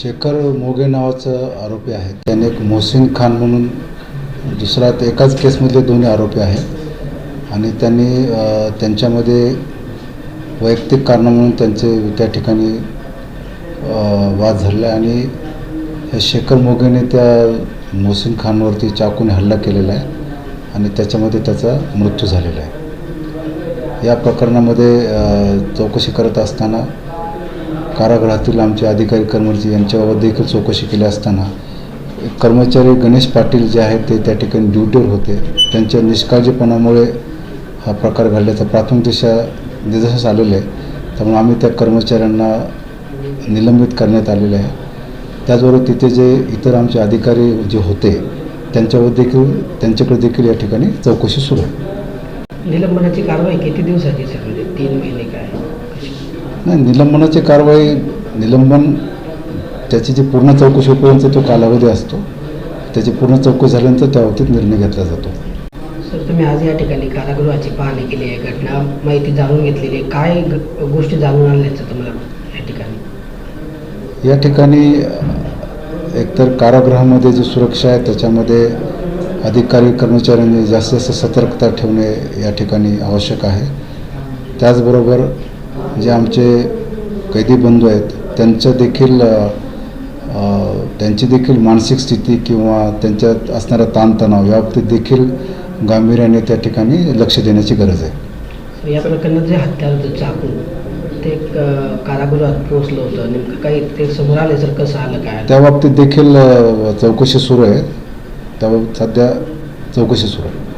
शेखर मोगे नावाचं आरोपी आहे. त्याने एक मोहसिन खान म्हणून दुसरा ते एकाच केसमधले दोन्ही आरोपी आहेत. आणि त्यांनी त्यांच्यामध्ये वैयक्तिक कारणं म्हणून त्यांचे त्या ठिकाणी वाद झाले आणि शेखर मोगेने त्या मोहसिन खानवरती चाकूने हल्ला केलेला आहे आणि त्याच्यामध्ये त्याचा मृत्यू झालेला आहे. या प्रकरणामध्ये चौकशी करत असताना कारागृहातील आमचे अधिकारी कर्मचारी यांच्याबाबत देखील चौकशी केली असताना कर्मचारी गणेश पाटील जे आहेत ते त्या ठिकाणी ड्युटीवर होते. त्यांच्या निष्काळजीपणामुळे हा प्रकार घडल्याचा प्राथमिक दिशा निदर्शनास आलेलं आहे. त्यामुळे आम्ही त्या कर्मचाऱ्यांना निलंबित करण्यात आलेले आहे. त्याचबरोबर तिथे जे इतर आमचे अधिकारी जे होते त्यांच्यावर देखील त्यांच्याकडे देखील या ठिकाणी चौकशी सुरू आहे. निलंबनाची कारवाई किती दिवसाची सर? म्हणजे तीन महिने काय? नाही निलंबनाची कारवाई निलंबन त्याची जी पूर्ण चौकशी होईपर्यंत तो कालावधी असतो त्याची पूर्ण चौकशी झाल्यानंतर त्या बाबतीत निर्णय घेतला जातो. सर तुम्ही आज या ठिकाणी कारागृहाची पाहणी केली आहे घटना माहिती जाणून घेतलेली आहे. काय गोष्टी जाणून आणल्याचं तुम्हाला या ठिकाणी? या ठिकाणी एकतर कारागृहामध्ये जी सुरक्षा आहे त्याच्यामध्ये अधिकारी कर्मचाऱ्यांनी जास्तीत जास्त सतर्कता ठेवणे या ठिकाणी आवश्यक आहे. त्याचबरोबर जे आमचे कैदी बंधू आहेत त्यांचं देखील त्यांची देखील मानसिक स्थिती किंवा त्यांच्यात असणारा ताणतणाव याबाबतीत देखील गांभीर्याने त्या ठिकाणी लक्ष देण्याची गरज आहे. या प्रकरणात जे हत्यार होतं चाकून ते कारागृहात पोहोचलं होतं. नेमकं काही ते समोर आले सर कसं आलं काय त्या बाबतीत देखील चौकशी सुरू आहे. त्याबाबत सध्या चौकशी सुरू आहे.